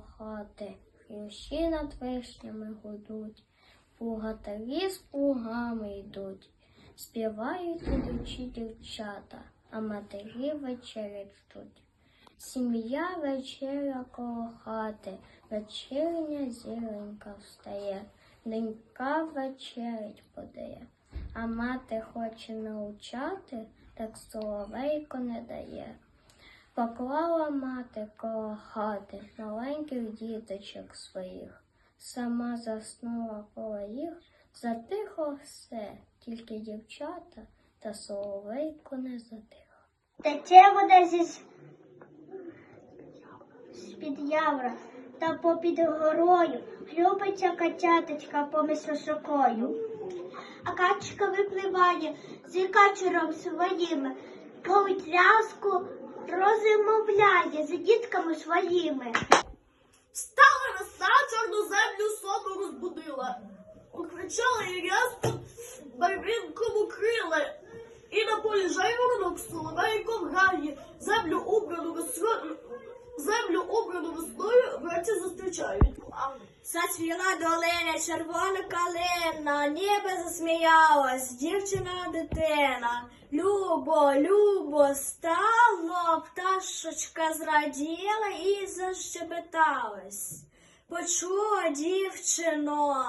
хати, Хрющі над вишнями гудуть, Пугатарі з плугами йдуть, співають ідучі дівчата, а матері вечерять ждуть. Сім'я вечеря коло хати, вечірня зіленька встає, донька вечерять подає, а мати хоче научати, так соловейко не дає. Поклала мати коло хати маленьких діточок своїх, сама заснула коло їх, затихло все, тільки дівчата та соловейко не затихло. Тече вода зі з-під явра та попід горою хлюпиться качаточка поміж сокою. А качка випливає з качуром своїм, повітрязку розмовляє з дітками своїми. Стала роса чорну землю сону розбудила. Укричала і рязко барвінком крили. І на полі жайворонок соловейком грає. Землю убрану весною, землю убрану весною вранці зустрічають. Зацвіла долиня червона калина, ніби засміялась дівчина дитина. Любо, любо, стало, пташечка зраділа і защебеталась. Почула дівчино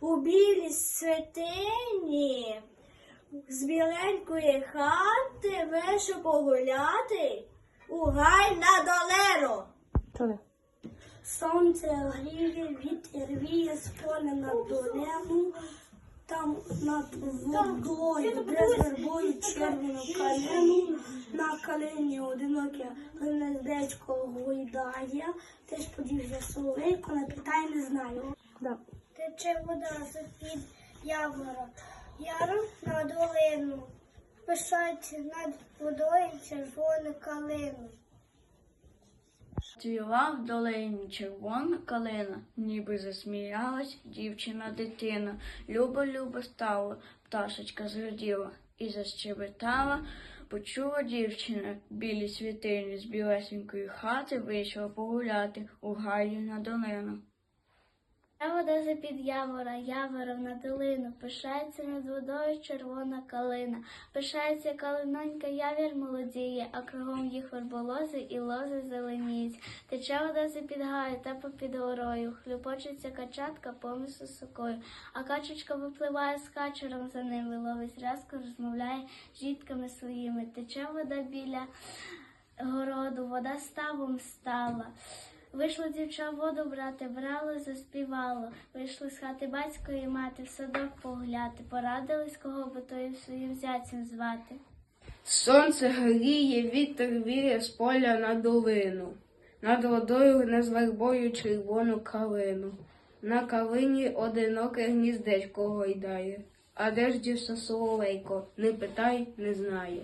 у білій святині, з біленької хати вийшов погуляти у гай на долину. Сонце гріє, вітер віє з поля над долину, там над водою, вербою червону калину, на калині одиноке гнездечко гойдає, теж подівся соловейко, на питай не знаю. Тече вода з-під явора, яром на долину, пишається над водою червону калину. Цвіла в долині червона калина, ніби засміялась дівчина дитина. Любо, любо стало, пташечка зраділа і защебетала. Почула дівчина білі світильні з білесенької хати вийшла погуляти у гаю на долину. Та вода за-під явора, явором на долину, пишається над водою червона калина, пишається калинонька, явір молодіє, а кругом їх верболози і лози зеленіють. Тече вода за підгаю та попід горою, хлюпочеться качатка поміж сокою, а качечка випливає з качером за ними, ловить рязко, розмовляє з дітками своїми. Тече вода біля городу, вода ставом стала. Вийшло дівча воду брати, брало, заспівало. Вийшли з хати батько і мати в садок погуляти, порадились, кого би тою своїм зятям звати. Сонце гріє, вітер віє з поля на долину. Над водою не з вербою червону калину. На калині одиноке гніздечко гойдає. А де ж дівся соловейко, не питай, не знає.